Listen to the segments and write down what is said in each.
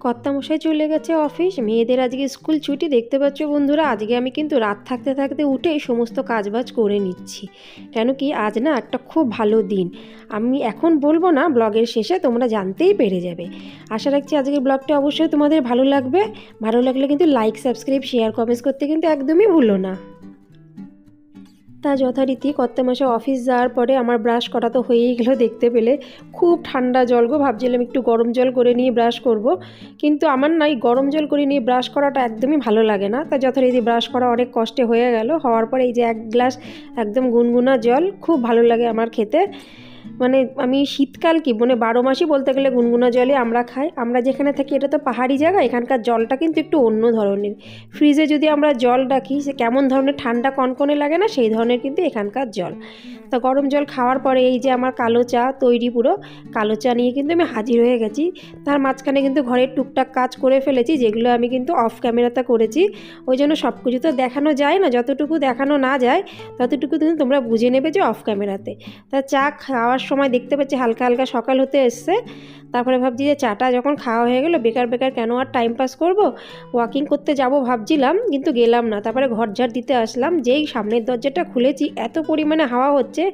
কর্তামশাই চলে গেছে অফিস। মেয়েদের আজকে স্কুল ছুটি। দেখতে পাচ্ছ বন্ধুরা, আজকে আমি কিন্তু রাত থাকতে থাকতে উঠে সমস্ত কাজবাজ করে নিচ্ছি। কেন কি আজ না একটা খুব ভালো দিন। আমি এখন বলব না, ব্লগের শেষে তোমরা জানতেই পেরে যাবে। আশা রাখছি আজকের ব্লগটা অবশ্যই তোমাদের ভালো লাগবে। ভালো লাগলে কিন্তু লাইক সাবস্ক্রাইব শেয়ার কমেন্টস করতে কিন্তু একদমই ভুলো না। তা যথারীতি কর্তা মাসে অফিস যাওয়ার পরে আমার ব্রাশ করা তো হয়েই গেলো দেখতে পেলে। খুব ঠান্ডা জল গো, ভাবছিলাম একটু গরম জল করে নিয়ে ব্রাশ করব। কিন্তু আমার না এই গরম জল করে নিয়ে ব্রাশ করাটা একদমই ভালো লাগে না। তা যথারীতি ব্রাশ করা অনেক কষ্টে হয়ে গেল। হওয়ার পরে এই যে এক গ্লাস একদম গুনগুনা জল, খুব ভালো লাগে আমার খেতে। মানে আমি শীতকাল কি মানে বারো মাসই বলতে গেলে গুনগুনা জলে আমরা খাই। আমরা যেখানে থাকি এটা তো পাহাড়ি জায়গা, এখানকার জলটা কিন্তু একটু অন্য ধরনের। ফ্রিজে যদি আমরা জল রাখি, সে কেমন ধরনের ঠান্ডা কনকনে লাগে না, সেই ধরনের কিন্তু এখানকার জল। তা গরম জল খাওয়ার পরে এই যে আমার কালো চা তৈরি পুরো, কালো চা নিয়ে কিন্তু আমি হাজির হয়ে গেছি। তার মাঝখানে কিন্তু ঘরের টুকটাক কাজ করে ফেলেছি, যেগুলো আমি কিন্তু অফ ক্যামেরাতে করেছি। ওই জন্য সব কিছু তো দেখানো যায় না, যতটুকু দেখানো না যায়, ততটুকু কিন্তু তোমরা বুঝে নেবে যে অফ ক্যামেরাতে। তা চা খাওয়ার সময় দেখতে পাচ্ছি হালকা হালকা সকাল হতে এসছে। তারপরে ভাবছি যে চাটা যখন খাওয়া হয়ে গেলো, বেকার বেকার কেন আর টাইম পাস করব? ওয়াকিং করতে যাব ভাবছিলাম, কিন্তু গেলাম না। তারপরে ঘর ঝাড় দিতে আসলাম, যেই সামনের দরজাটা খুলেছি, এত পরিমাণে হাওয়া হচ্ছে,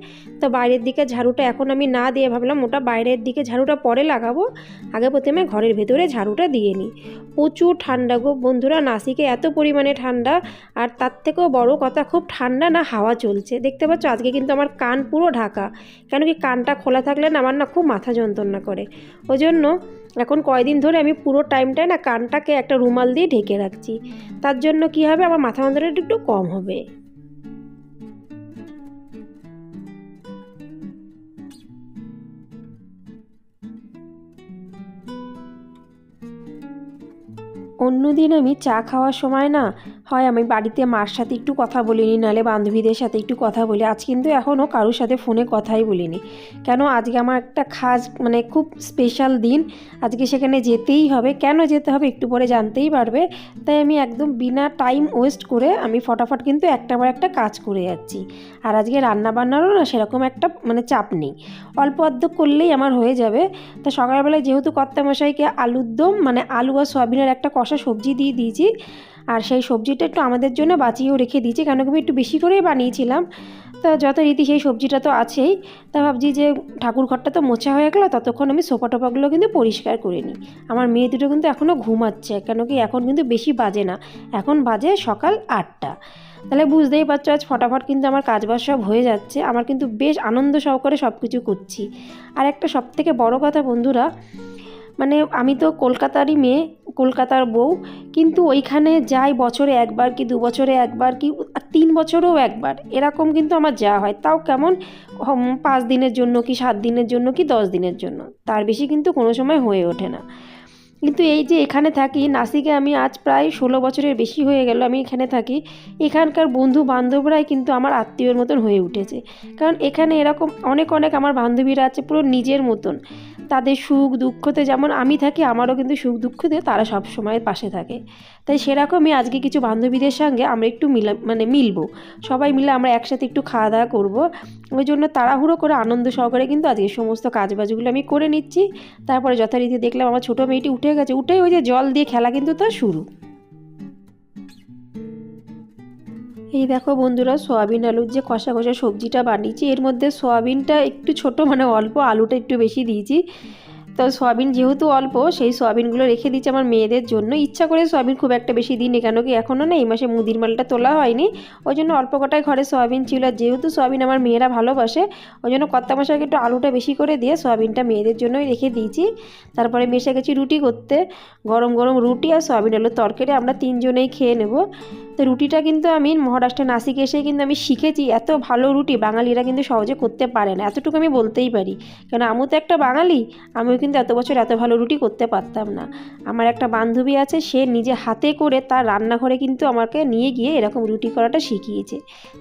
তো বাইরের দিকে ঝাড়ুটা এখন আমি না দিয়ে ভাবলাম ওটা বাইরের দিকে ঝাড়ুটা পরে লাগাবো। আগে প্রথমে ঘরের ভেতরে ঝাড়ুটা দিয়ে নিই। প্রচুর ঠান্ডা গো বন্ধুরা, নাসিকে এত পরিমাণে ঠান্ডা, আর তার থেকেও বড় কথা খুব ঠান্ডা না হাওয়া চলছে। দেখতে পাচ্ছ আজকে কিন্তু আমার কান পুরো ঢাকা, কেন কি কানটা খোলা থাকলে না আমার না খুব মাথা যন্ত্রণা করে। ওই জন্য এখন কয়দিন ধরে আমি পুরো টাইমটায় না কানটাকে একটা রুমাল দিয়ে ঢেকে রাখছি। তার জন্য কি হবে? আমার মাথা যন্ত্রণাটা একটু কম হবে। অন্যদিন আমি চা খাওয়ার সময় না হয়, আমি বাড়িতে মার সাথে একটু কথা বলিনি নাহলে বান্ধবীদের সাথে একটু কথা বলি। আজ কিন্তু এখনও কারোর সাথে ফোনে কথাই বলিনি। কেন? আজকে আমার একটা খাস মানে খুব স্পেশাল দিন। আজকে সেখানে যেতেই হবে। কেন যেতে হবে একটু পরে জানতেই পারবে। তাই আমি একদম বিনা টাইম ওয়েস্ট করে আমি ফটাফট কিন্তু একটা পর একটা কাজ করে যাচ্ছি। আর আজকে রান্না বান্নারও না সেরকম একটা মানে চাপ নেই। অল্প অর্ধেক করলেই আমার হয়ে যাবে। তা সকালবেলায় যেহেতু কর্তামশাইকে আলুর দম মানে আলু আর সয়াবিনের একটা কষা সবজি দিয়ে দিয়েছি আর সেই সবজিটা একটু আমাদের জন্য বাঁচিয়েও রেখে দিয়েছি, কেন কি আমি একটু বেশি করেই বানিয়েছিলাম। তা যথারীতি সেই সবজিটা তো আছেই। তা ভাবছি যে ঠাকুর ঘরটা তো মোছা হয়ে গেলো, ততক্ষণ আমি সোফা টোপাগুলো কিন্তু পরিষ্কার করে নিই। আমার মেয়ে দুটো কিন্তু এখনও ঘুমাচ্ছে, কেন কি এখন কিন্তু বেশি বাজে না। এখন বাজে সকাল আটটা। তাহলে বুঝতেই পারছ আজ ফটাফট কিন্তু আমার কাজবাজ সব হয়ে যাচ্ছে, আমার কিন্তু বেশ আনন্দ সহকারে সব কিছু করছি। আর একটা সব থেকে বড় কথা বন্ধুরা মানে আমি তো কলকাতারই মেয়ে কলকাতার বউ, কিন্তু ওইখানে যাই বছরে একবার কি দু বছরে একবার কি তিন বছরেও একবার। এরকম কিন্তু আমার যাওয়া হয়। তাও কেমন? পাঁচ দিনের জন্য কি, সাত দিনের জন্য কি, দশ দিনের জন্য। তার বেশি কিন্তু কোনো সময় হয়ে ওঠে না। কিন্তু এই যে এখানে থাকি, নাসিকে আমি আজ প্রায় ষোলো বছরের বেশি হয়ে গেল আমি এখানে থাকি। এখানকার বন্ধু বান্ধবরাই কিন্তু আমার আত্মীয়র মতন হয়ে উঠেছে। কারণ এখানে এরকম অনেক অনেক আমার বান্ধবীরা আছে পুরো নিজের মতন। তাদের সুখ দুঃখতে যেমন আমি থাকি, আমারও কিন্তু সুখ দুঃখতে তারা সব সময় পাশে থাকে। তাই সেরকমই আজকে কিছু বান্ধবীদের সঙ্গে আমরা একটু মিলা মানে মিলবো। সবাই মিলে আমরা একসাথে একটু খাওয়া দাওয়া করব। ওই জন্য তাড়াহুড়ো করে, আনন্দ সহকারে কিন্তু আজকে সমস্ত কাজবাজগুলো আমি করে নিচ্ছি। তারপরে যথারীতি দেখলাম আমার ছোটো মেয়েটি উঠে গেছে, উঠেই ওই যে জল দিয়ে খেলা কিন্তু তার শুরু। এই দেখো বন্ধুরা, সয়াবিন আলুর যে কষা কষা সবজিটা বানিয়েছি, এর মধ্যে সয়াবিনটা একটু ছোট মানে অল্প, আলুটা একটু বেশি দিয়েছি। তো সয়াবিন যেহেতু অল্প, সেই সয়াবিনগুলো রেখে দিচ্ছি আমার মেয়েদের জন্য। ইচ্ছা করে সয়াবিন খুব একটা বেশি দিই কেন কি এখনও না, এই মাসে মুদির মালটা তোলা হয়নি। ওই জন্য অল্প কটায় ঘরে সয়াবিন ছিল। আর যেহেতু সয়াবিন আমার মেয়েরা ভালোবাসে, ওই জন্য কর্তা মশাইকে একটু আলুটা বেশি করে দিয়ে সয়াবিনটা মেয়েদের জন্যই রেখে দিয়েছি। তারপরে মেশে গেছি রুটি করতে। গরম গরম রুটি আর সয়াবিন আলুর তরকারি আমরা তিনজনেই খেয়ে নেব। তো রুটিটা কিন্তু আমি মহারাষ্ট্রের নাসিকে এসে কিন্তু আমি শিখেছি এত ভালো রুটি। বাঙালিরা কিন্তু সহজে করতে পারে না। এতটুকু আমি বলতেই পারি। কেন আমি তো একটা বাঙালি, আমিও কিন্তু এত বছর এত ভালো রুটি করতে পারতাম না। আমার একটা বান্ধবী আছে, সে নিজে হাতে করে তার রান্নাঘরে কিন্তু আমাকে নিয়ে গিয়ে এরকম রুটি করাটা শিখিয়েছে।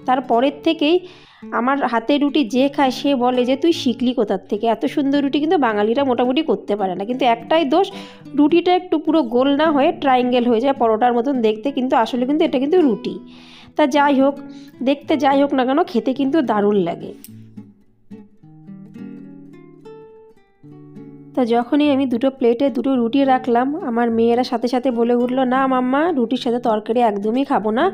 তারপরের থেকেই আমার হাতে রুটি যে খায়, সে বলে যে, তুই শিখলি কোথার থেকে? এত সুন্দর রুটি কিন্তু বাঙালিরা মোটামুটি করতে পারে না। কিন্তু একটাই দোষ, রুটিটা একটু পুরো গোল না হয়ে ট্রাইঙ্গেল হয়ে যায় পরোটার মতন দেখতে, কিন্তু আসলে কিন্তু এটা কিন্তু রুটি। তা যাই হোক, দেখতে যাই হোক না কেন, খেতে কিন্তু দারুণ লাগে। তা যখনই আমি দুটো প্লেটে দুটো রুটি রাখলাম, আমার মেয়েরা সাথে সাথে বলে উঠল, না মাম্মা, রুটির সাথে তরকারি একদমই খাব না।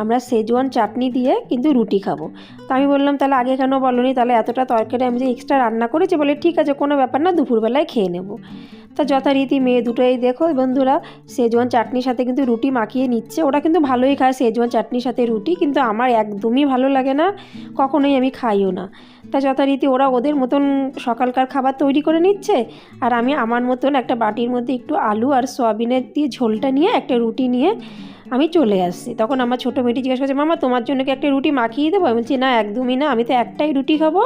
আমরা সেজওয়ান চাটনি দিয়ে কিন্তু রুটি খাব। তো আমি বললাম, তাহলে আগে কেন বলনি? তাহলে এতটা তরকারি আমি যে এক্সট্রা রান্না করেছি বলে ঠিক আছে, কোনো ব্যাপার না, দুপুরবেলায় খেয়ে নেব। তা যথারীতি মেয়ে দুটোই দেখো বন্ধুরা সেজওয়ান চাটনির সাথে কিন্তু রুটি মাখিয়ে নিচ্ছে। ওরা কিন্তু ভালোই খায় সেজওয়ান চাটনির সাথে রুটি, কিন্তু আমার একদমই ভালো লাগে না, কখনোই আমি খাইও না। তা যথারীতি ওরা ওদের মতন সকালকার খাবার তৈরি করে নিচ্ছে। আর আমি আমার মতন একটা বাটির মধ্যে একটু আলু আর সয়াবিনের দিয়ে ঝোলটা নিয়ে একটা রুটি নিয়ে আমি চলে আসছি। তখন আমার ছোটো মেয়েটি জিজ্ঞাসা করছে, মামা, তোমার জন্য কি একটা রুটি মাখিয়ে দেবো? আমি বলছি, না, একদমই না, আমি তো একটাই রুটি খাব।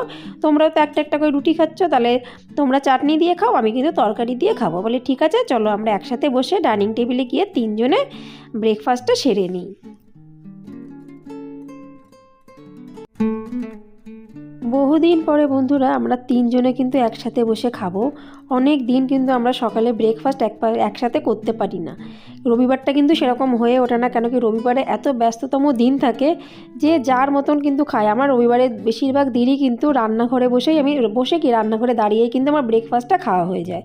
তোমরাও তো একটা একটা করে রুটি খাচ্ছ, তাহলে তোমরা চাটনি দিয়ে খাও, আমি কিন্তু তরকারি দিয়ে খাব। বলে, ঠিক আছে, চলো আমরা একসাথে বসে ডাইনিং টেবিলে গিয়ে তিনজনে ব্রেকফাস্টটা সেরে নিই। বহুদিন পরে বন্ধুরা, আমরা তিনজনে কিন্তু একসাথে বসে খাব। অনেক দিন কিন্তু আমরা সকালে ব্রেকফাস্ট এক একসাথে করতে পারি না। রবিবারটা কিন্তু সেরকম হয়ে ওঠে না, কেন কি রবিবারে এত ব্যস্ততম দিন থাকে যে যার মতন কিন্তু খায়। আমার রবিবারে বেশিরভাগ দিনই কিন্তু রান্নাঘরে বসেই আমি বসে কি রান্নাঘরে দাঁড়িয়েই কিন্তু আমার ব্রেকফাস্টটা খাওয়া হয়ে যায়।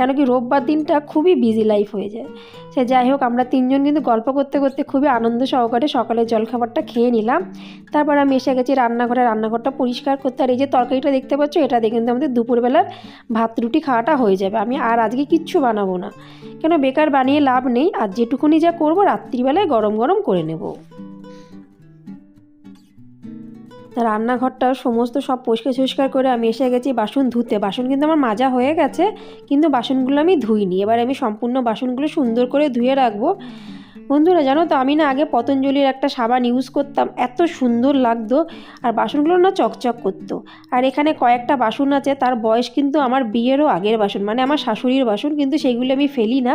কেন কি রোববার দিনটা খুবই বিজি লাইফ হয়ে যায়। সে যাই হোক, আমরা তিনজন কিন্তু গল্প করতে করতে খুবই আনন্দ সহকারে সকালের জলখাবারটা খেয়ে নিলাম। তারপর আমি এসে গেছি রান্নাঘরে। রান্নাঘরটা পরিষ্কার করতে। আর এই যে তরকারিটা দেখতে পাচ্ছ, এটা দিয়ে কিন্তু আমাদের দুপুরবেলার ভাত রুটি খাওয়াটা হয়ে যাবে। আমি আর আজকে কিচ্ছু বানাবো না। কেন, বেকার বানিয়ে লাভ নেই। আর যেটুকুনি যা করব, রাত্রিবেলায় গরম গরম করে নেব। রান্নাঘরটা সমস্ত সব পরিষ্কার পরিষ্কার করে আমি এসে গেছি বাসন ধুতে। বাসন কিন্তু আমার মাজা হয়ে গেছে, কিন্তু বাসনগুলো আমি ধুইনি। এবার আমি সম্পূর্ণ বাসনগুলো সুন্দর করে ধুয়ে রাখব। বন্ধুরা, জানো তো, আমি না আগে পতঞ্জলির একটা সাবান ইউজ করতাম, এত সুন্দর লাগতো, আর বাসনগুলো না চকচক করতো। আর এখানে কয়েকটা বাসন আছে, তার বয়স কিন্তু আমার বিয়েরও আগের বাসন মানে আমার শাশুড়ির বাসন, কিন্তু সেইগুলো আমি ফেলি না।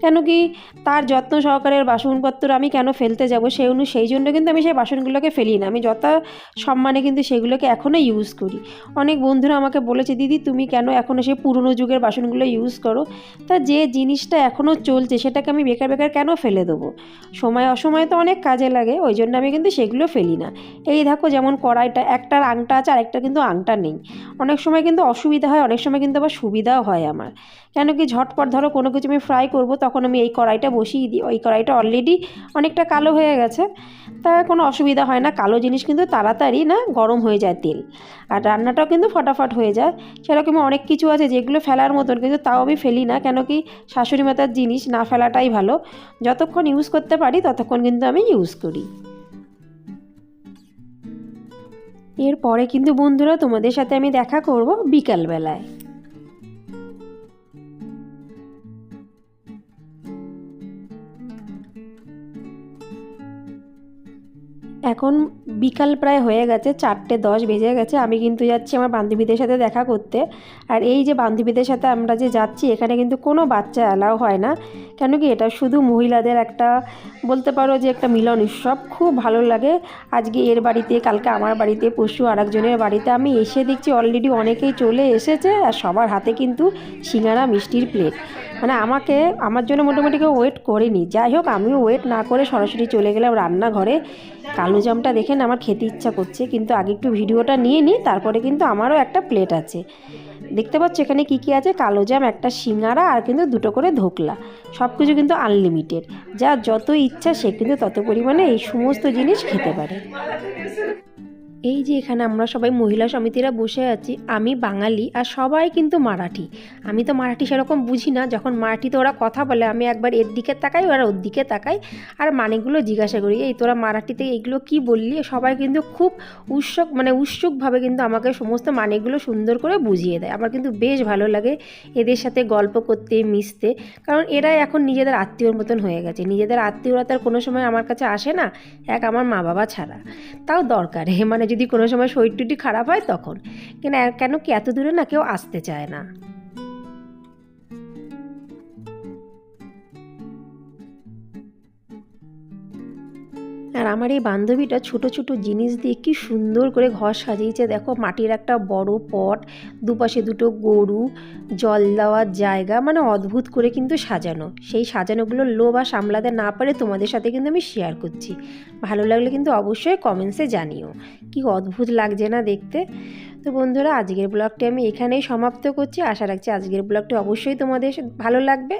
কেন কি, তার যত্ন সহকারের বাসনপত্র আমি কেন ফেলতে যাব সেই অনু, সেই জন্য কিন্তু আমি সেই বাসনগুলোকে ফেলি না। আমি যথা সম্মানে কিন্তু সেগুলোকে এখনও ইউজ করি। অনেক বন্ধুরা আমাকে বলেছে, দিদি, তুমি কেন এখনও সেই পুরনো যুগের বাসনগুলো ইউজ করো? তা যে জিনিসটা এখনও চলছে, সেটাকে আমি বেকার বেকার কেন ফেলে দেবো? সময় অসময়ে তো অনেক কাজে লাগে ওই জন্য আমি কিন্তু সেগুলো ফেলি না। এই দেখো যেমন কড়াইটা একটার আংটা আছে, আরেকটা কিন্তু আংটা নেই। অনেক সময় কিন্তু অসুবিধা হয়, অনেক সময় কিন্তু আবার সুবিধাও হয় আমার। কেন কি ঝটপট ধরো কোনো কিছু আমি ফ্রাই করব, তখন আমি এই কড়াইটা বসিয়ে দিই, ওই কড়াইটা অলরেডি অনেকটা কালো হয়ে গেছে। তা কোনো অসুবিধা হয় না, কালো জিনিস কিন্তু তাড়াতাড়ি না গরম হয়ে যায় তেল। আর রান্নাটাও কিন্তু ফটাফট হয়ে যায়। সেরকম অনেক কিছু আছে যেগুলো ফেলার মতন, কিন্তু তাও আমি ফেলি না। কেন কি শাশুড়ি মাতার জিনিস না ফেলাটাই ভালো। যতক্ষণ ইউজ করতে পারি, ততক্ষণ কিন্তু আমি ইউজ করি। এরপরে কিন্তু বন্ধুরা তোমাদের সাথে আমি দেখা করব বিকালবেলায়। এখন বিকাল প্রায় হয়ে গেছে, চারটে দশ বেজে গেছে। আমি কিন্তু যাচ্ছি আমার বান্ধবীদের সাথে দেখা করতে। আর এই যে বান্ধবীদের সাথে আমরা যে যাচ্ছি, এখানে কিন্তু কোনো বাচ্চা অ্যালাও হয় না। কেন কি এটা শুধু মহিলাদের একটা বলতে পারো যে একটা মিলন উৎসব। খুব ভালো লাগে। আজকে এর বাড়িতে, কালকে আমার বাড়িতে পশু আরেকজনের বাড়িতে আমি এসে দেখছি অলরেডি অনেকেই চলে এসেছে। আর সবার হাতে কিন্তু সিঙ্গারা, মিষ্টির প্লেট মানে আমাকে, আমার জন্য মোটামুটি কেউ ওয়েট করেনি। যাই হোক, আমিও ওয়েট না করে সরাসরি চলে গেলাম রান্নাঘরে। কালো জামটা দেখে না আমার খেতে ইচ্ছা করছে, কিন্তু আগে একটু ভিডিওটা নিয়ে নিই, তারপরে কিন্তু আমারও একটা প্লেট আছে। দেখতে পাচ্ছ এখানে কী কী আছে? কালো জাম, একটা সিঙ্গারা আর কিন্তু দুটো করে ধোকলা। সব কিছু কিন্তু আনলিমিটেড যা যত ইচ্ছা সে কিন্তু তত পরিমাণে এই সমস্ত জিনিস খেতে পারে। এই যে এখানে আমরা সবাই মহিলা সমিতিরা বসে আছি, আমি বাঙালি আর সবাই কিন্তু মারাঠি। আমি তো মারাঠি সেরকম বুঝি না, যখন মারাঠিতে ওরা কথা বলে, আমি একবার এর দিকে তাকাই, ওরা ওর দিকে তাকাই, আর মানেগুলো জিজ্ঞাসা করি, এই তোরা মারাঠিতে এইগুলো কি বললি? সবাই কিন্তু খুব উৎসুক মানে উৎসুকভাবে কিন্তু আমাকে সমস্ত মানেগুলো সুন্দর করে বুঝিয়ে দেয়। আমার কিন্তু বেশ ভালো লাগে এদের সাথে গল্প করতে, মিশতে, কারণ এরা এখন নিজেদের আত্মীয়র মতন হয়ে গেছে। নিজেদের আত্মীয়রা তার কোনো সময় আমার কাছে আসে না, এক আমার মা বাবা ছাড়া। তাও দরকার হে মানে যদি কোনো সময় শরীর টুটি খারাপ হয় তখন। কেন কেন কি এত দূরে না কেউ আসতে চায় না? আর আমার এই বান্ধবীটা ছোট ছোট জিনিস দিয়ে কি সুন্দর করে ঘর সাজিয়েছে। দেখো, মাটির একটা বড় পট, দুপাশে দুটো গরু, জল দেওয়ার জায়গা মানে অদ্ভুত করে কিন্তু সাজানো। সেই সাজানোগুলো লোভ আর সামলাতে না পারে তোমাদের সাথে কিন্তু আমি শেয়ার করছি। ভালো লাগলে কিন্তু অবশ্যই কমেন্টসে জানিও। কি অদ্ভুত লাগছে না দেখতে। তো বন্ধুরা, আজকের ব্লগটি আমি এখানেই সমাপ্ত করছি। আশা রাখছি আজকের ব্লগটি অবশ্যই তোমাদের ভালো লাগবে।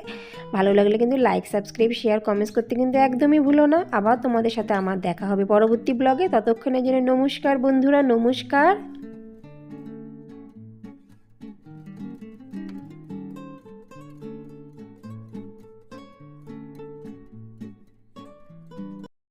ভালো লাগলে কিন্তু লাইক সাবস্ক্রাইব শেয়ার কমেন্টস করতে কিন্তু একদমই ভুলো না। আবার তোমাদের সাথে আমার দেখা হবে পরবর্তী ব্লগে। ততক্ষণের জন্য নমস্কার বন্ধুরা, নমস্কার।